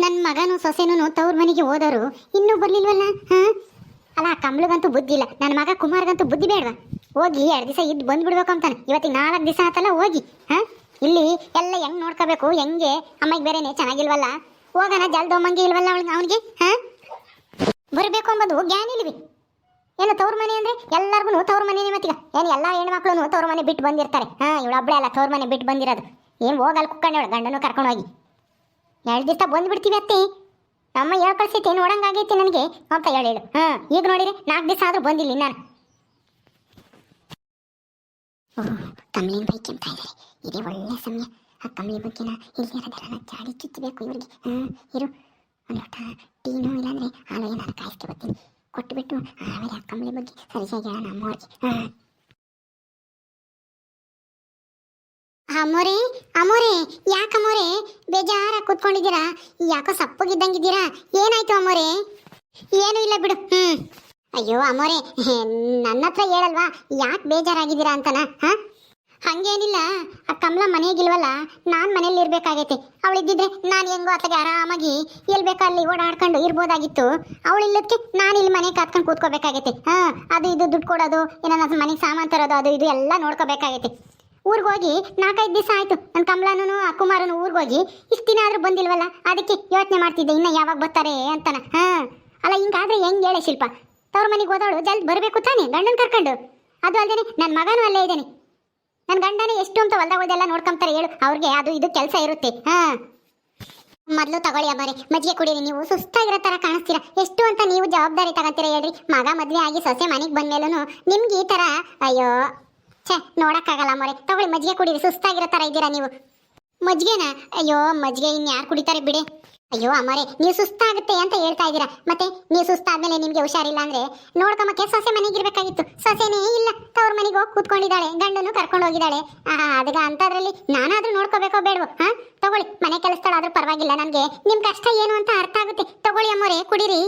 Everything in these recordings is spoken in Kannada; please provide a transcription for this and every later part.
ನನ್ನ ಮಗನು ಸೊಸೆನೂ ತವ್ರ ಮನೆಗೆ ಹೋದರು ಇನ್ನೂ ಬರ್ಲಿಲ್ವಲ್ಲ, ಹಾ? ಅಲ್ಲ ಕಮ್ಲಗಂತೂ ಬುದ್ಧಿ ಇಲ್ಲ. ನನ್ನ ಮಗ ಕುಮಾರ್ಗಂತೂ ಬುದ್ಧಿ ಬೇಡವಾ. ಹೋಗಿ ಎರಡು ದಿವಸ ಇದ್ದು ಬಂದ್ಬಿಡ್ಬೇಕು ಅಂತಾನೆ. ಇವತ್ತಿಗೆ ನಾಲ್ಕು ದಿವಸ ಆತಲ್ಲ, ಹೋಗಿ, ಹಾ? ಇಲ್ಲಿ ಎಲ್ಲ ಹೆಂಗ್ ನೋಡ್ಕೋಬೇಕು, ಹೆಂಗೆ? ಅಮ್ಮಗೆ ಬೇರೆನೆ ಚೆನ್ನಾಗಿಲ್ವಲ್ಲ? ಹೋಗೋಣ ಜಲ್ದೊಮ್ಮಂಗೆ ಇಲ್ವಲ್ಲ ಅವಳಿಗೆ ಅವನಿಗೆ, ಹಾ? ಬರಬೇಕು ಅಂಬದು ಜ್ಞಾನ ಇಲ್ವಿ. ಏನು ತವ್ರ ಮನೆ ಅಂದ್ರೆ ಎಲ್ಲರಿಗೂ ತವ್ರ ಮನೆನೇ ಮತ್ತೀಗ. ಏನು ಎಲ್ಲ ಹೆಣ್ಮಕ್ಳು ತವ್ರ ಮನೆ ಬಿಟ್ಟು ಬಂದಿರ್ತಾರೆ. ಹಾ, ಇವಳು ಒಬ್ಬಳೇ ಅಲ್ಲ, ತವ್ರ ಮನೆ ಬಿಟ್ಟು ಬಂದಿರೋದು. ಏನು ಹೋಗಲ್ಲ ಕುಕ್ಕಂಡವಳು, ಗಂಡನೂ ಕರ್ಕೊಂಡು ಹೋಗಿ. ಎರಡು ದಿವಸ ಬಂದ್ಬಿಡ್ತೀವಿ ಅತ್ತಿ. ನಮ್ಮ ಹೇಳ್ ಕಳ್ಸೈತೆ ನೋಡಂಗಾಗೈತಿ ನನಗೆ. ಅಂತ ಹೇಳಿ ಹಾಂ, ಈಗ ನೋಡಿರಿ ನಾಲ್ಕು ದಿವಸ ಆದರೂ ಬಂದಿಲ್ಲ ನಾನು ಕಮಲಿನ ಬೈ ಅಂತ ಇದ್ದಾರೆ ಇದೇ ಒಳ್ಳೆ ಸಮಯ. ಆ ಕಮಲಿ ಬಗ್ಗೆನ ಇಲ್ಲಿ ಇರೋದೆಲ್ಲ ಜಾಡಿ ಚುಚ್ಚಬೇಕು ಇವರಿಗೆ. ಹಾಂ, ಇರು. ಒಂದು ಲೋಟ ಟೀನು ಇಲ್ಲಾಂದರೆ ಹಾಲು ಏನಾದ್ರು ಕಾಯಿಸ್ಕೆ ಬರ್ತೀನಿ. ಕೊಟ್ಟುಬಿಟ್ಟು ಆಮೇಲೆ ಆ ಕಮಲಿ ಬಗ್ಗೆ ಸರಿಯಾಗಿ ಹೇಳೋಣ ಅಮ್ಮವ್ರಿಗೆ ಹಾ. ಅಮ್ಮೋರೆ ಅಮ್ಮೋರೆ ಯಾಕಮ್ಮೋರೆ ಬೇಜಾರ ಕೂತ್ಕೊಂಡಿದ್ದೀರಾ? ಯಾಕೋ ಸಪ್ಪಗಿದ್ದಂಗಿದ್ದೀರಾ? ಏನಾಯ್ತು ಅಮೋರೆ? ಏನೂ ಇಲ್ಲ ಬಿಡು, ಹ್ಮ್. ಅಯ್ಯೋ ಅಮ್ಮೋರೆ ನನ್ನ ಹತ್ರ ಹೇಳಲ್ವಾ? ಯಾಕೆ ಬೇಜಾರಾಗಿದ್ದೀರಾ ಅಂತನ, ಹಾ? ಹಂಗೇನಿಲ್ಲ, ಆ ಕಮಲ ಮನೆಗಿಲ್ವಲ್ಲ ನಾನು ಮನೇಲಿ ಅವಳು ಅವಳಿದ್ದಿದ್ರೆ ನಾನು ಹೆಂಗೋ ಅತ್ತಗೆ ಆರಾಮಾಗಿ ಎಲ್ಲಿ ಬೇಕೋ ಅಲ್ಲಿ ಓಡಾಡ್ಕೊಂಡು ಇರ್ಬೋದಾಗಿತ್ತು. ಅವಳಿಲ್ಲದಕ್ಕೆ ನಾನು ಇಲ್ಲಿ ಮನೆ ಕಾತ್ಕೊಂಡು ಕೂತ್ಕೋಬೇಕಾಗೈತೆ. ಹಾ, ಅದು ಇದು ದುಡ್ಡು ಕೊಡೋದು ಏನೋ ಮನೆಗೆ ಸಾಮಾನು ತರೋದು, ಅದು ಇದು ಎಲ್ಲ ನೋಡ್ಕೋಬೇಕಾಗೈತೆ. ಊರಿಗೆ ಹೋಗಿ ನಾಲ್ಕೈದು ದಿವಸ ಆಯ್ತು. ನನ್ನ ಕಮಲನೂ ಕುಮಾರನು ಊರಿಗೆ ಹೋಗಿ ಇಷ್ಟು ದಿನ ಆದರೂ ಬಂದಿಲ್ವಲ್ಲ? ಅದಕ್ಕೆ ಯೋಚನೆ ಮಾಡ್ತಿದ್ದೆ, ಇನ್ನು ಯಾವಾಗ ಬರ್ತಾರೆ ಅಂತನ. ಹಾ. ಅಲ್ಲ, ಹಿಂಗಾದ್ರೆ ಹೆಂಗ್ ಹೇಳೆ ಶಿಲ್ಪ? ತವ್ರ ಮನೆಗೆ ಹೋದವಳು ಜಲ್ದಿ ಬರಬೇಕು ತಾನೆ, ಗಂಡನ ಕರ್ಕೊಂಡು? ಅದು ಅಲ್ದೇನೆ ನನ್ನ ಮಗನೂ ಅಲ್ಲೇ ಇದ್ದಾನೆ. ನನ್ನ ಗಂಡನೇ ಎಷ್ಟು ಅಂತ ಹೊಲ್ದಾಗ ಹೋದೆಲ್ಲ ನೋಡ್ಕೊಂತಾರೆ ಹೇಳು. ಅವ್ರಿಗೆ ಅದು ಇದು ಕೆಲಸ ಇರುತ್ತೆ. ಹಾ. ಮೊದಲು ತಗೊಳ್ಳಿ ಅಮ್ಮರೆ ಮಜ್ಜಿಗೆ ಕುಡೀರಿ ನೀವು. ಸುಸ್ತಾಗಿರೋ ತರ ಕಾಣಿಸ್ತೀರಾ. ಎಷ್ಟು ಅಂತ ನೀವು ಜವಾಬ್ದಾರಿ ತಗೋತೀರಾ ಹೇಳ್ರಿ. ಮಗ ಮದ್ವೆ ಆಗಿ ಸೊಸೆ ಮನೆಗೆ ಬಂದ್ಮೇಲೂ ನಿಮ್ಗೆ ಈ ತರ, ಅಯ್ಯೋ ನೋಡಕ್ಕಾಗಲ್ಲ ಮೊರೆ. ತಗೊಳ್ಳಿ, ಮಜ್ಜಿಗೆ ಕುಡೀರಿ. ಸುಸ್ತಾಗಿರೋ ತರ ಇದ್ದೀರಾ ನೀವು? ಮಜ್ಜಿಗೆನ? ಅಯ್ಯೋ, ಮಜ್ಜಿಗೆ ಇನ್ಯಾರು ಕುಡಿತಾರೆ ಬಿಡಿ. ಅಯ್ಯೋ, ಅಮ್ಮರೇ, ನೀವು ಸುಸ್ತಾಗುತ್ತೆ ಅಂತ ಹೇಳ್ತಾ ಇದ್ದೀರಾ. ಮತ್ತೆ ನೀವು ಸುಸ್ತಾದ್ಮೇಲೆ ನಿಮಗೆ ಹುಷಾರಿಲ್ಲ ಅಂದ್ರೆ ನೋಡ್ಕೊಂಬಕ್ಕೆ ಸೊಸೆ ಮನೆಗೆ ಇರಬೇಕಾಗಿತ್ತು. ಸೊಸೆನೇ ಇಲ್ಲ. ತವ್ರ ಮನೆಗೆ ಹೋಗಿ ಕೂತ್ಕೊಂಡಿದ್ದಾಳೆ. ಗಂಡನು ಕರ್ಕೊಂಡು ಹೋಗಿದ್ದಾಳೆ. ಅದಗ ಅಂತದ್ರಲ್ಲಿ ನಾನಾದ್ರೂ ನೋಡ್ಕೋಬೇಕೋ ಬೇಡವೋ, ಹಾ? ತಗೊಳ್ಳಿ, ಮನೆ ಕೆಲಸದಲ್ಲಾದ್ರೂ ಪರವಾಗಿಲ್ಲ ನನಗೆ. ನಿಮ್ ಕಷ್ಟ ಏನು ಅಂತ ಅರ್ಥ ಆಗುತ್ತೆ. ತಗೊಳ್ಳಿ ಅಮ್ಮರೇ, ಕುಡೀರಿ.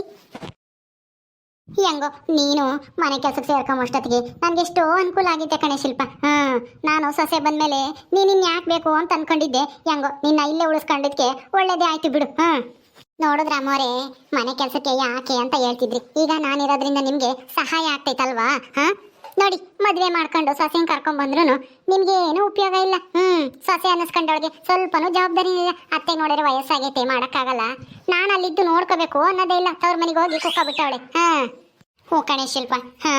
ಹೆಂಗೋ, ನೀನು ಮನೆ ಕೆಲಸಕ್ಕೆ ಸೇರ್ಕೊಂಬಷ್ಟೊತ್ತಿಗೆ ನನಗೆ ಎಷ್ಟೋ ಅನುಕೂಲ ಆಗಿದ್ದೆ ಕಣೆ ಶಿಲ್ಪ. ಹಾಂ, ನಾನು ಸೊಸೆ ಬಂದ್ಮೇಲೆ ನೀನು ಇನ್ನು ಯಾಕೆ ಬೇಕು ಅಂತ ಅನ್ಕೊಂಡಿದ್ದೆ. ಹೆಂಗೋ, ನಿನ್ನ ಇಲ್ಲೇ ಉಳಿಸ್ಕೊಂಡಿದ್ಕೆ ಒಳ್ಳೇದೇ ಆಯ್ತು ಬಿಡು. ಹಾಂ. ನೋಡಿದ್ರ ಅಮ್ಮೋರೆ ಮನೆ ಕೆಲಸಕ್ಕೆ ಯಾಕೆ ಅಂತ ಹೇಳ್ತಿದ್ರಿ. ಈಗ ನಾನಿರೋದ್ರಿಂದ ನಿಮಗೆ ಸಹಾಯ ಆಗ್ತೈತಲ್ವಾ? ಹಾ? ನೋಡಿ, ಮದ್ವೆ ಮಾಡ್ಕೊಂಡು ಸೊಸೆನ ಕರ್ಕೊಂಡ್ ಬಂದ್ರು ನಿಮ್ಗೆ ಏನು ಉಪಯೋಗ ಇಲ್ಲ. ಹ್ಮ್, ಸೊಸೆ ಅನ್ನಿಸ್ಕೊಂಡವಳಿಗೆ ಸ್ವಲ್ಪನೂ ಜವಾಬ್ದಾರಿ ಇಲ್ಲ. ಅತ್ತೆ ನೋಡಿದ್ರೆ ವಯಸ್ಸಾಗೈತೆ, ಮಾಡಕ್ಕಾಗಲ್ಲ. ನಾನು ಅಲ್ಲಿದ್ದು ನೋಡ್ಕೋಬೇಕು ಅನ್ನೋದೇ ಇಲ್ಲ. ತವ್ರ ಮನೆಗೆ ಹೋಗಿ ಕುಕ್ಕ ಬಿಟ್ಟವಳೆ ಹಾ ಕಣೆ ಶಿಲ್ಪ. ಹಾ.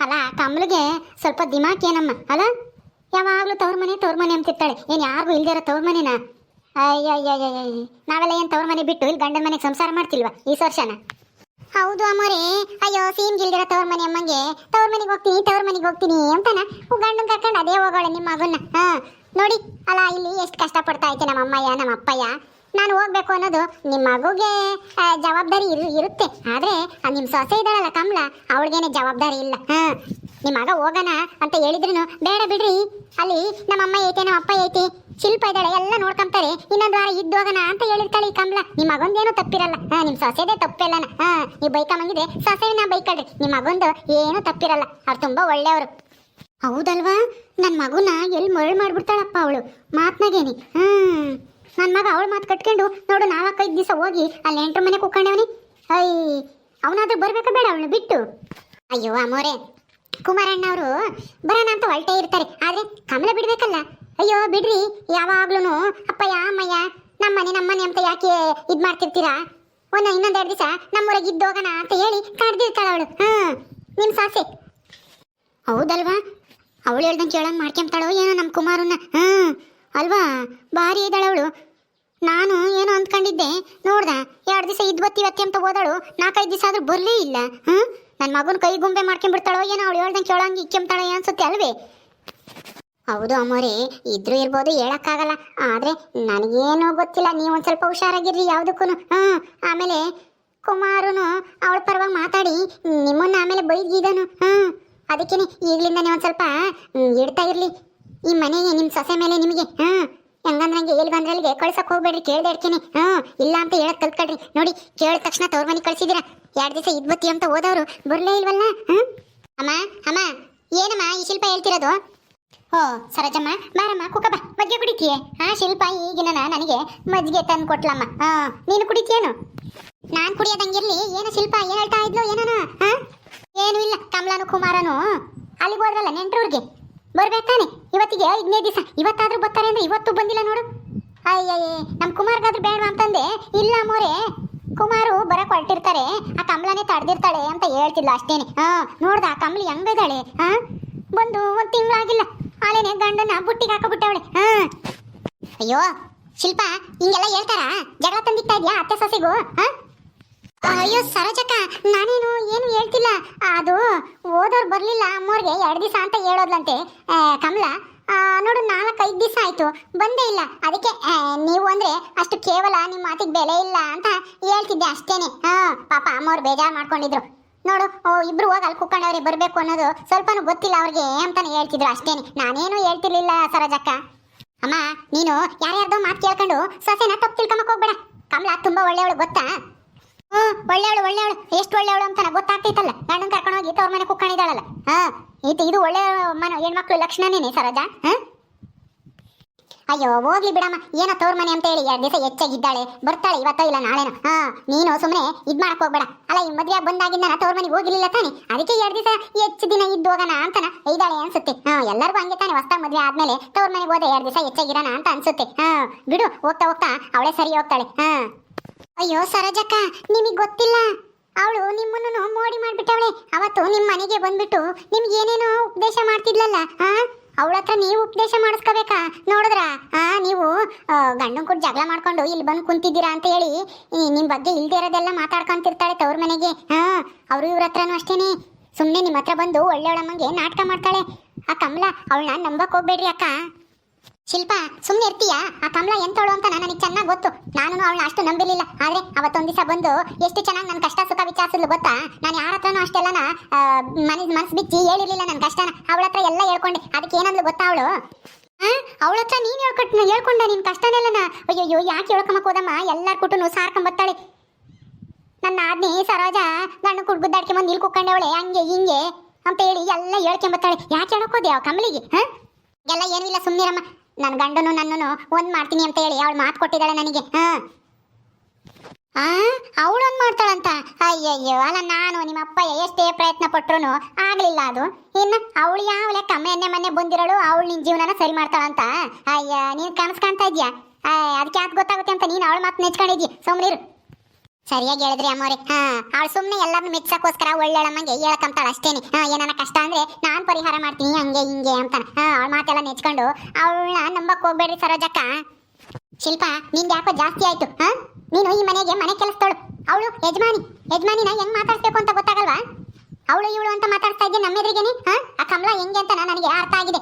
ಅಲ್ಲ ಕಮಲಿಗೆ ಸ್ವಲ್ಪ ದಿಮಾಕ್ ಏನಮ್ಮ? ಅಲ್ಲ ಯಾವಾಗಲೂ ತವ್ರ ಮನೆ ತವ್ರ ಮನೆ ಅಂತಿರ್ತಾಳೆ. ಏನು ಯಾರಿಗೂ ಇಲ್ದಿರೋ ತವ್ರ ಮನೆನಾ? ಅಯ್ಯಯ್ಯಯ್ಯ ನಾವೆಲ್ಲ ಏನು ತವ್ರ ಮನೆ ಬಿಟ್ಟು ಇಲ್ಲಿ ಗಂಡನ ಮನೆಗೆ ಸಂಸಾರ ಮಾಡ್ತಿಲ್ವಾ ಈ ವರ್ಷನ ಹೌದು ಅಮ್ಮರೇ. ಅಯ್ಯೋ ಸೀಮ್ ಗಿಲ್ದಿರೋ ತವ್ರ ಮನೆ ಅಮ್ಮಂಗೆ. ತವ್ರ ಮನೆಗೆ ಹೋಗ್ತೀನಿ, ತವ್ರ ಮನೆಗೆ ಹೋಗ್ತೀನಿ ಅಂತಾನ? ಗಂಡನ್ ಕರ್ಕೊಂಡು ಅದೇ ಹೋಗೋಳೆ ನಿಮ್ಮ ಮಗನ್ನ. ಹಾ, ನೋಡಿ. ಅಲ್ಲ, ಇಲ್ಲಿ ಎಷ್ಟು ಪಡ್ತಾ ಐತೆ ನಮ್ಮ ಅಮ್ಮಯ್ಯ, ನಮ್ಮ ಅಪ್ಪಯ್ಯ. ನಾನು ಹೋಗ್ಬೇಕು ಅನ್ನೋದು ನಿಮ್ಮ ಮಗುಗೆ ಜವಾಬ್ದಾರಿ ಇರು, ಇರುತ್ತೆ. ಆದ್ರೆ ನಿಮ್ಮ ಸೊಸೆ ಇದ್ದಾಳಲ್ಲ ಕಮಲ, ಅವಳಿಗೇನೆ ಜವಾಬ್ದಾರಿ ಇಲ್ಲ. ಹಾ, ನಿಮ್ಮ ಮಗ ಹೋಗೋಣ ಅಂತ ಹೇಳಿದ್ರು ಬೇಡ ಬಿಡ್ರಿ. ಅಲ್ಲಿ ನಮ್ಮ ಅಮ್ಮ ಐತೆ, ನಮ್ಮ ಅಪ್ಪ ಐತೆ. ಶಿಲ್ಪ ಇದ್ದಾಳೆ, ಎಲ್ಲ ನೋಡ್ಕೊಂತಾರೆ. ಇನ್ನೊಂದು ವಾರ ಇದ್ದು ಹೋಗೋಣ ಅಂತ ಹೇಳಿರ್ತಾಳೆ ಈ ಕಮಲ. ನಿಮ್ಮ ಮಗೊಂದೇನು ತಪ್ಪಿರಲ್ಲ. ನಿಮ್ಮ ಸೊಸೆದೇ ತಪ್ಪಿಲ್ಲನ. ಹಾ ನೀವು ಬೈಕಂಬಂಗಿದ್ರೆ ಸೊಸೆನ ಬೈಕಳ್ರಿ. ನಿಮ್ಮ ಮಗೊಂದು ಏನು ತಪ್ಪಿರಲ್ಲ. ಅವ್ರು ತುಂಬಾ ಒಳ್ಳೆಯವರು. ಹೌದಲ್ವಾ? ನನ್ನ ಮಗುನ ಎಲ್ಲಿ ಮರಳು ಮಾಡ್ಬಿಡ್ತಾಳಪ್ಪ ಅವಳು. ಮಾತ್ನಾಗೇನಿ. ಹ್ಮ್. ನನ್ನ ಮಗ ಅವಳು ಮಾತು ಕಟ್ಕೊಂಡು, ನೋಡು ನಾಲ್ಕೈದು ದಿವಸ ಹೋಗಿ ಅಲ್ಲಿ ಎಂಟ್ರ ಮನೆ ಕುಕ್ಕಂಡವನಿ ಐ, ಅವನಾದ್ರೂ ಬರ್ಬೇಕಾ ಬೇಡ ಅವಳು ಬಿಟ್ಟು? ಅಯ್ಯೋ ಅಮೋರೆ ಕುಮಾರಣ್ಣ ಅವರು ಬರೋಣ ಅಂತ ಹೊರಟೇ ಇರ್ತಾರೆ. ಆದ್ರೆ ಕಮಲ ಬಿಡ್ಬೇಕಲ್ಲ. ಅಯ್ಯೋ, ಬಿಡ್ರಿ. ಯಾವಾಗ್ಲೂ ಅಪ್ಪಯ್ಯ, ಅಮ್ಮಯ್ಯ, ನಮ್ಮನೆ ನಮ್ಮನೆ ಅಂತ ಯಾಕೆ ಇದ್ ಮಾಡ್ತಿರ್ತೀರಾ? ಒಂದು ಇನ್ನೊಂದೆರಡು ದಿವಸ ನಮ್ಮೂರಾಗ ಇದ್ದೋಗೋಣ ಅಂತ ಹೇಳಿ ಕಡ್ದಿರ್ತಾಳ ಅವಳು. ಹಾ ನಿಮ್ ಸಾಸೆ. ಹೌದಲ್ವಾ? ಅವಳು ಹೇಳ್ದಂಗೆ ಕೇಳಂಗ್ ಮಾಡ್ಕೊಂತಾಳೋ ಏನೋ ನಮ್ಮ ಕುಮಾರನ್ನ. ಹ್ಮ್. ಅಲ್ವಾ? ಭಾರಿ ಇದ್ದಾಳ ಅವಳು. ನಾನು ಏನೋ ಅಂದ್ಕೊಂಡಿದ್ದೆ. ನೋಡ್ದ, ಎರಡು ದಿವಸ ಇದ್ ಇವತ್ತಿ ಅಂತ ಹೋದಳು. ನಾಲ್ಕೈದು ದಿವಸ ಆದ್ರೂ ಬರ್ಲೇ ಇಲ್ಲ. ಹ್ಮ್. ನನ್ನ ಮಗನ ಕೈ ಗುಂಬೆ ಮಾಡ್ಕೊಂಡ್ಬಿಡ್ತಾಳೋ ಏನೋ ಅವಳು ಹೇಳ್ದಂಗೆ ಕೇಳಂಗೆ ಇಕ್ಕೆಂತಾಳೆ ಅನ್ಸುತ್ತೆ ಅಲ್ವೇ? ಹೌದು ಅಮ್ಮೋರಿ, ಇದ್ರೂ ಇರ್ಬೋದು ಹೇಳಕ್ಕಾಗಲ್ಲ. ಆದ್ರೆ ನನಗೇನು ಗೊತ್ತಿಲ್ಲ, ನೀವು ಒಂದ್ ಸ್ವಲ್ಪ ಹುಷಾರಾಗಿರ್ರಿ ಯಾವ್ದಕ್ಕೂ ಹ್ಮ್ ಆಮೇಲೆ ಕುಮಾರನು ಅವಳ ಪರವಾಗಿ ಮಾತಾಡಿ, ನಿಮ್ಮನ್ನ ಆಮೇಲೆ ಬೈದಿದನು ಹ್ಮ್ ಅದಕ್ಕೇನೆ ನೀವು ಒಂದ್ ಸ್ವಲ್ಪ ಇಡ್ತಾ ಇರ್ಲಿ. ಈ ಮನೆಗೆ, ನಿಮ್ ಸೊಸೆ ಮೇಲೆ ನಿಮಗೆ ಹ್ಮ್ ಹೆಂಗಂದ್ರಂಗೆ ಎಲ್ಲಿ ಬಂದ್ರಲ್ಲಿಗೆ ಕಳ್ಸಕ್ ಹೋಗ್ಬೇಡ್ರಿ, ಕೇಳ್ದೆ ಇಡ್ತೀನಿ ಹ್ಮ್ ಇಲ್ಲ ಅಂತ ಹೇಳಕ್ ಕಲ್ತ್ಕೊಳ್ರಿ. ನೋಡಿ, ಕೇಳಿದ ತಕ್ಷಣ ತವ್ರ ಮನೆ ಕಳ್ಸಿದಿರ. ಎರಡ್ ದಿವಸ ಇದ್ಬತ್ತಿ ಅಂತ ಹೋದವರು ಬರ್ಲೇ ಇಲ್ವಲ್ಲ? ಹ್ಮ್ ಅಮ್ಮ ಅಮ್ಮ, ಏನಮ್ಮ ಈ ಶಿಲ್ಪ ಹೇಳ್ತಿರೋದು? ಓ ಸರಜಮ್ಮ, ಬಾರಮ್ಮ ಕುಕ ಮಜ್ಜಿಗೆ ಕುಡಿತೀಯೇ? ಹಾ ಶಿಲ್ಪ, ಈಗಿನ ನನಗೆ ಮಜ್ಜಿಗೆ ತಂದು ಕೊಟ್ಲಮ್ಮ. ಹಾ ನೀನು ಕುಡಿತೀಯೇನು? ನಾನ್ ಕುಡಿಯೋದಂಗಿರ್ಲಿ, ಏನು ಶಿಲ್ಪ, ಏನು ಹೇಳ್ತಾ ಇದ್ಲು, ಏನನ? ಹಾ ಏನು ಇಲ್ಲ, ಕಮಲಾನು ಕುಮಾರನು. ಅಲ್ಲಿಗೆ ಹೋದ್ರಲ್ಲ, ನೆಂಟ್ರೂರ್ಗೆ? ಬರ್ಬೇಕಾನೆ ಇವತ್ತಿಗೆ ಐದನೇ ದಿವಸ. ಇವತ್ತಾದ್ರೂ ಬರ್ತಾರೆ ಅಂದ್ರೆ ಇವತ್ತು ಬಂದಿಲ್ಲ ನೋಡು. ಅಯ್ಯಯ್ಯ ನಮ್ಮ ಕುಮಾರ್ಗಾದ್ರೂ ಬೇಡ ಅಂತಂದೆ? ಇಲ್ಲ ಮೋರೆ. ಕುಮಾರು ಬರಕ್ ಹೊರಟಿರ್ತಾರೆ. ಆ ಕಮಲನೇ ತಡೆದಿರ್ತಾಳೆ ಅಂತ ಹೇಳ್ತಿಲ್ಲ ಅಷ್ಟೇನೆ. ಹಾ ನೋಡ್ದ, ಆ ಕಮಲಿ ಹೆಂಗಿದ್ದಾಳೆ ಹಾ ಬಂದು ಒಂದು ತಿಂಗಳಾಗಿಲ್ಲ. ಆಲೇನೆ ಗಂಡನ ಬುಟ್ಟಿಗೆ ಹಾಕಬಿಟ್ಟವಳೆ. ಹಾ. ಅಯ್ಯೋ ಶಿಲ್ಪ ಹಿಂಗೆಲ್ಲ ಹೇಳ್ತಾರಾ? ಜಗಳ ತಂದಿಕ್ತಾ ಇದ್ಯಾ ಅತ್ತೆ ಸೊಸೆಗೂ? ಹಾ? ಅಯ್ಯೋ ಸರೋಜಕ್ಕ ನಾನೇನು ಏನು ಹೇಳ್ತಿಲ್ಲ. ಅದು ಓದೋರು ಬರಲಿಲ್ಲ ಅಮ್ಮೋರ್ಗೆ ಎರಡು ದಿವಸ ಅಂತ ಹೇಳೋದ್ಲಂತೆ ಆ, ಕಮಲ. ಆ, ನೋಡು ನಾಲ್ಕೈದು ದಿವಸ ಆಯ್ತು. ಬಂದೇ ಇಲ್ಲ. ಅದಕ್ಕೆ ಆ, ನೀವು ಅಂದ್ರೆ ಅಷ್ಟು ಕೇವಲ ನಿಮ್ಮ ಮಾತಿಗೆ ಬೆಲೆ ಇಲ್ಲ ಅಂತ ಹೇಳ್ತಿದ್ದೆ ಅಷ್ಟೇನೆ. ಹಾ ಪಾಪ ಅಮ್ಮವ್ರು ಬೇಜಾರು ಮಾಡ್ಕೊಂಡಿದ್ರು. ನೋಡು ಇಬ್ರು ಹೋಗಿ ಅಲ್ಲಿ ಕುಕ್ಕಂಡವ್ರೆ ಬರಬೇಕು ಅನ್ನೋದು ಸ್ವಲ್ಪನೂ ಗೊತ್ತಿಲ್ಲ ಅವ್ರಿಗೆ ಅಂತಾನೆ ಹೇಳ್ತಿದ್ರು ಅಷ್ಟೇನೆ. ನಾನೇನು ಹೇಳ್ತಿರ್ಲಿಲ್ಲ ಸರೋಜಕ್ಕ. ಅಮ್ಮ, ನೀನು ಯಾರ್ಯಾರ್ದೋ ಮಾತು ಕೇಳ್ಕೊಂಡು ಸೊಸೆನ ತಪ್ಪು ತಿಳ್ಕೊಂಬಕ್ ಹೋಗ್ಬೇಡ. ಕಮಲ ತುಂಬಾ ಒಳ್ಳೆಯವಳು, ಗೊತ್ತಾ? ಹ್ಞೂ, ಒಳ್ಳೆಯವಳು ಒಳ್ಳೆಯವಳು. ಎಷ್ಟು ಒಳ್ಳೆಯವಳು ಅಂತ ಗೊತ್ತಾಗ್ತೈತಲ್ಲ ಗಂಡನ್ ಕರ್ಕೊಂಡು ಹೋಗಿ ಅವ್ರ ಮನೆ ಕುಕ್ಕಣಿದಾಳಲ್ಲ ಹಾ, ಇದು ಇದು ಒಳ್ಳೆ ಮನ, ಹೆಣ್ಮಕ್ಳು ಲಕ್ಷಣನೇನೆ ಸರೋಜ? ಹಾ ಅಯ್ಯೋ, ಹೋಗ್ಲಿ ಬಿಡಮ್ಮ. ಏನೋ ತೋರ್ ಮನೆ ಅಂತ ಹೇಳಿ ಎರಡು ದಿವಸ ಹೆಚ್ಚಾಗಿದ್ದಾಳೆ. ಬರ್ತಾಳೆ ಇವತ್ತೋ ಇಲ್ಲ ನಾಳೆನೋ. ಹಾ, ನೀನು ಸುಮ್ಮನೆ ಇದ್ ಮಾಡಕ್ ಹೋಗ್ಬೇಡ. ಅಲ್ಲ, ಈ ಮದ್ವೆ ಬಂದಾಗಿಂದ ನಾ ತೋರ್ ಮನೆಗೆ ಹೋಗಿರ್ಲಿಲ್ಲ ತಾನೆ. ಅದಕ್ಕೆ ಎರಡು ದಿವಸ ಹೆಚ್ಚು ದಿನ ಇದ್ದು ಹೋಗೋಣ ಅಂತನ ಇದ್ದಾಳೆ ಅನ್ಸುತ್ತೆ. ಹಾ, ಎಲ್ಲರಿಗೂ ಹಂಗೆ ತಾನೆ ಹೊಸ ಮದ್ವೆ ಆದ್ಮೇಲೆ ತೋರ್ ಮನೆಗೆ ಹೋದ್ರೆ ಎರಡು ದಿವಸ ಹೆಚ್ಚಾಗಿರೋಣ ಅಂತ ಅನ್ಸುತ್ತೆ. ಹಾ, ಬಿಡು, ಹೋಗ್ತಾ ಹೋಗ್ತಾ ಅವಳೇ ಸರಿ ಹೋಗ್ತಾಳೆ. ಹಾ. ಅಯ್ಯೋ, ಸರೋಜಕ್ಕ, ನಿಮಗೆ ಗೊತ್ತಿಲ್ಲ. ಅವಳು ನಿಮ್ಮನ್ನು ಮೋಡಿ ಮಾಡಿಬಿಟ್ಟವಳೆ. ಅವತ್ತು ನಿಮ್ಮ ಮನೆಗೆ ಬಂದ್ಬಿಟ್ಟು ನಿಮ್ಗೆ ಏನೇನೋ ಉಪದೇಶ ಮಾಡ್ತಿದ್ಲಲ್ಲ ಆ ಅವಳ ಹತ್ರ ನೀವು ಉಪದೇಶ ಮಾಡಿಸ್ಕೋಬೇಕಾ? ನೋಡಿದ್ರ? ಆ, ನೀವು ಗಂಡನ್ ಕೂಡ ಜಗಳ ಮಾಡ್ಕೊಂಡು ಇಲ್ಲಿ ಬಂದು ಕುಂತಿದ್ದೀರಾ ಅಂತ ಹೇಳಿ ನಿಮ್ಮ ನಿಮ್ ಬಗ್ಗೆ ಇಲ್ದೇ ಇರೋದೆಲ್ಲ ಮಾತಾಡ್ಕೊಂತಿರ್ತಾಳೆ ತವ್ರ ಮನೆಗೆ. ಹಾ, ಅವರು ಇವ್ರ ಹತ್ರನೂ ಅಷ್ಟೇನೆ. ಸುಮ್ಮನೆ ನಿಮ್ಮ ಹತ್ರ ಬಂದು ಒಳ್ಳೆಯವಳಮ್ಮಂಗೆ ನಾಟಕ ಮಾಡ್ತಾಳೆ. ಆ ಕಮಲ, ಅವಳನ್ನ ನಂಬಕ್ ಹೋಗ್ಬೇಡ್ರಿ ಅಕ್ಕ. ಶಿಲ್ಪ ಸುಮ್ಮನೆ ಇರ್ತೀಯಾ? ಆ ಕಮಲ ಎಂತವಳು ಅಂತ ನನಗೆ ಚೆನ್ನಾಗಿ ಗೊತ್ತು. ನಾನು ಅವಳನ್ನ ಅಷ್ಟು ನಂಬಿರ್ಲಿಲ್ಲ. ಆದ್ರೆ ಅವತ್ತೊಂದ್ ದಿವಸ ಬಂದು ಎಷ್ಟು ಚೆನ್ನಾಗಿ ನನ್ನ ಕಷ್ಟ, ಸುಖ, ವಿಚಾರಿಸಿದ್ಲು ಗೊತ್ತಾ? ನಾನು ಯಾರ ಹತ್ರನೂ ಅಷ್ಟೆಲ್ಲನ ಮನಸ್ ಮನಸ್ ಬಿಚ್ಚಿ ಹೇಳಿರ್ಲಿಲ್ಲ ನನ್ನ ಕಷ್ಟನ. ಅವಳ ಹತ್ರ ಎಲ್ಲ ಹೇಳ್ಕೊಂಡೆ. ಅದಕ್ಕೆ ಏನಂದ್ಲು ಗೊತ್ತಾ ಅವಳು? ಅವಳ ಹತ್ರ ನೀನ್ ಹೇಳ್ಕೊಟ್, ಹೇಳ್ಕೊಂಡ ನಿನ್ ಕಷ್ಟನೆಲ್ಲನ? ಅಯ್ಯೋ ಯಾಕೆ ಹೇಳ್ಕೊಂಬಕ್ ಹೋದಮ್ಮ? ಎಲ್ಲಾರ್ ಕುಟುನು ಸಾರ್ಕೊಂಬತ್ತಾಳೆ ನನ್ನ ಆದ್ನಿ ಸರೋಜ, ಗಂಡು ಕುಡ್ಗುದ್ದಾಡ್ಕೆ ಬಂದು ಇಲ್ಲಿ ಕುಕ್ಕಂಡವಳೆ ಹಂಗೆ, ಹಿಂಗೆ ಅಂತ ಹೇಳಿ ಎಲ್ಲ ಹೇಳ್ಕೊಂಬತ್ತಾಳೆ ಯಾಕೆ ಹೇಳ್ಕೋದೆ ಯಾವ ಕಮಲಿಗೆ? ಹ? ಎಲ್ಲ ಏನೂ ಇಲ್ಲ ಸುಮ್ಮನಿರಮ್ಮ ನನ್ನ ಗಂಡನು ನನ್ನನು ಒಂದ್ ಮಾಡ್ತೀನಿ ಅಂತ ಹೇಳಿ ಅವಳು ಮಾತು ಕೊಟ್ಟಿದ್ದಾಳೆ ನನಗೆ. ಆ? ಆ ಒಂದ್ ಮಾಡ್ತಾಳಂತ? ಅಯ್ಯಯ್ಯೋ, ಅಲ್ಲ ನಾನು ನಿಮ್ಮ ಅಪ್ಪ ಎಷ್ಟೇ ಪ್ರಯತ್ನ ಪಟ್ಟರು ಆಗ್ಲಿಲ್ಲ ಅದು. ಇನ್ನು ಅವಳು ಯಾವ ಲೆಕ್ಕ ಮೊನ್ನೆ ಮೊನ್ನೆ ಬಂದಿರೋಳು ಅವಳು ನಿನ್ ಜೀವನನ ಸರಿ ಮಾಡ್ತಾಳಂತ? ಅಯ್ಯ, ನೀನ್ ಕನಸು ಕಾಣ್ತಾ ಇದ್ಯಾ? ಅದಕ್ಕೆ ಯಾಕೆ ಗೊತ್ತಾಗುತ್ತೆ ಅಂತ ನೀನು ಅವಳು ಮಾತು ನೆಚ್ಕೊಂಡಿದ್ಯ? ಸುಮ್ನಿರು ಸರಿಯಾಗಿ ಹೇಳಿದ್ರಿ ಅಮ್ಮವ್ರಿ. ಹಾ, ಅವಳು ಸುಮ್ಮನೆ ಎಲ್ಲಾರು ಮೆಚ್ಚಕ್ಕೋಸ್ಕರ ಒಳ್ಳೆಳಮ್ಮಂಗೆ ಹೇಳಕಂತಾಳ ಅಷ್ಟೇನೆ. ಹಾ, ಏನಾನ ಕಷ್ಟ ಅಂದ್ರೆ ನಾನ್ ಪರಿಹಾರ ಮಾಡ್ತೀನಿ, ಹಂಗೆ ಹಿಂಗೆ ಅಂತಾನ. ಹಾ, ಅವಳ ಮಾತೆಲ್ಲ ನೆಚ್ಕೊಂಡು ಅವಳನ್ನ ನಂಬಕ್ ಹೋಗ್ಬೇಡ್ರಿ ಸರೋಜಕ್ಕ. ಶಿಲ್ಪ ನಿನ್ ಯಾಕೋ ಜಾಸ್ತಿ ಆಯ್ತು? ಹಾ, ನೀನು ಈ ಮನೆಗೆ ಮನೆ ಕೆಲಸದವಳು ಅವಳು ಯಜಮಾನಿ. ಯಜಮಾನಿನ ಹೆಂಗ್ ಮಾತಾಡ್ಬೇಕು ಅಂತ ಗೊತ್ತಾಗಲ್ವಾ? ಅವಳು ಇವಳು ಅಂತ ಮಾತಾಡ್ತಾ ಇದ್ದೆ ನಮ್ಮೆದ್ರಿಗೇನೆ? ಹಾ, ಆ ಕಮಲ ಹೆಂಗೆ ಅಂತ ನನಗೆ ಅರ್ಥ ಆಗಿದೆ.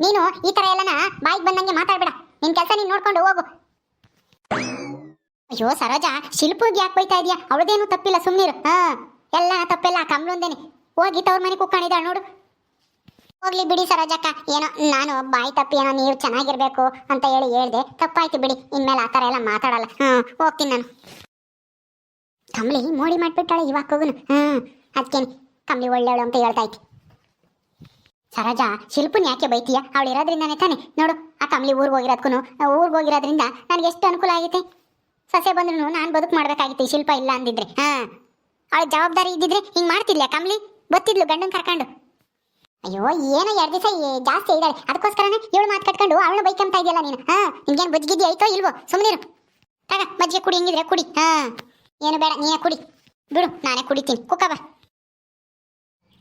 ನೀನು ಈ ತರ ಎಲ್ಲನ ಬಾಯಿಗೆ ಬಂದಂಗೆ ಮಾತಾಡ್ಬೇಡ. ನಿನ್ ಕೆಲಸ ನೀನ್ ನೋಡ್ಕೊಂಡು ಹೋಗು. ಅಯ್ಯೋ, ಸರೋಜ, ಶಿಲ್ಪಿಗೆ ಯಾಕೆ ಬೈತಾ ಇದೀಯಾ? ಅವಳದೇನು ತಪ್ಪಿಲ್ಲ ಸುಮ್ಮನಿರು ಹಾ, ಎಲ್ಲ ತಪ್ಪಿಲ್ಲ ಕಮ್ಲೊಂದೇನೆ ಹೋಗಿ ತವ್ರ ಮನೆ ಕುಕ್ಕಾಣಿದ್ದಾಳೆ ನೋಡು. ಹೋಗ್ಲಿ ಬಿಡಿ ಸರೋಜಕ್ಕ, ಏನೋ ನಾನು ಬಾಯಿ ತಪ್ಪಿ ಏನೋ ನೀವು ಚೆನ್ನಾಗಿರ್ಬೇಕು ಅಂತ ಹೇಳಿ ಹೇಳ್ದೆ. ತಪ್ಪಾಯ್ತು ಬಿಡಿ, ಇನ್ಮೇಲೆ ಆ ಥರ ಎಲ್ಲ ಮಾತಾಡಲ್ಲ. ಹ್ಮ್ ಹೋಗ್ತೀನಿ ನಾನು. ಕಮ್ಲಿ ಮೋಡಿ ಮಾಡಿಬಿಟ್ಟಾಳೆ ಇವಾಗ ಹೋಗುನು ಹ್ಮ್ ಅದಕ್ಕೇನೆ ಕಮಲಿ ಒಳ್ಳೆಯವಳು ಅಂತ ಹೇಳ್ತಾ ಇತ್ತು ಸರೋಜ, ಶಿಲ್ಪನ್ ಯಾಕೆ ಬೈತೀಯ? ಅವಳು ಇರೋದ್ರಿಂದಾನೆ ತಾನೆ. ನೋಡು, ಆ ಕಮ್ಲಿ ಊರಿಗೆ ಹೋಗಿರೋದ್ಕು ಊರಿಗೆ ಹೋಗಿರೋದ್ರಿಂದ ನನಗೆ ಎಷ್ಟು ಅನುಕೂಲ ಆಗೈತೆ ಸಸ್ಯ ಬಂದ್ರು ನಾನು ಬದುಕು ಮಾಡ್ಬೇಕಾಗಿತ್ತು ಶಿಲ್ಪ ಇಲ್ಲ ಅಂದಿದ್ರೆ. ಹಾ. ಅವಳ ಜವಾಬ್ದಾರಿ ಇದ್ದಿದ್ರೆ ಹಿಂಗ್ ಮಾಡ್ತಿದ್ಲ ಕಮ್ಲಿ? ಗೊತ್ತಿದ್ಲು ಗಂಡನ್ ಕರ್ಕೊಂಡು. ಅಯ್ಯೋ, ಏನೋ ಎರಡು ದಿವಸ ಜಾಸ್ತಿ ಇದ್ದಾಳೆ. ಅದಕ್ಕೋಸ್ಕರನೇ ಇವಳು ಮಾತು ಕಟ್ಕೊಂಡು ಅವಳು ಬೈಕಂತ ಇದೆಯಲ್ಲ ನೀನು? ಹಾ ನಿಂಗೇನು ಬುಜ್ಜಿಗಿದ್ದಿ ಆಯ್ತೋ ಇಲ್ವೋ? ಸುಮ್ಮನಿರು ತಗ, ಮಜ್ಜಿಗೆ ಕುಡಿ, ಹಿಂಗಿದ್ರೆ ಕುಡಿ. ಹಾ. ಏನು ಬೇಡ, ನೀನೇ ಕುಡಿ. ಬಿಡು, ನಾನೇ ಕುಡಿತೀನಿ. ಕುಕ್ಕ ಬಾ.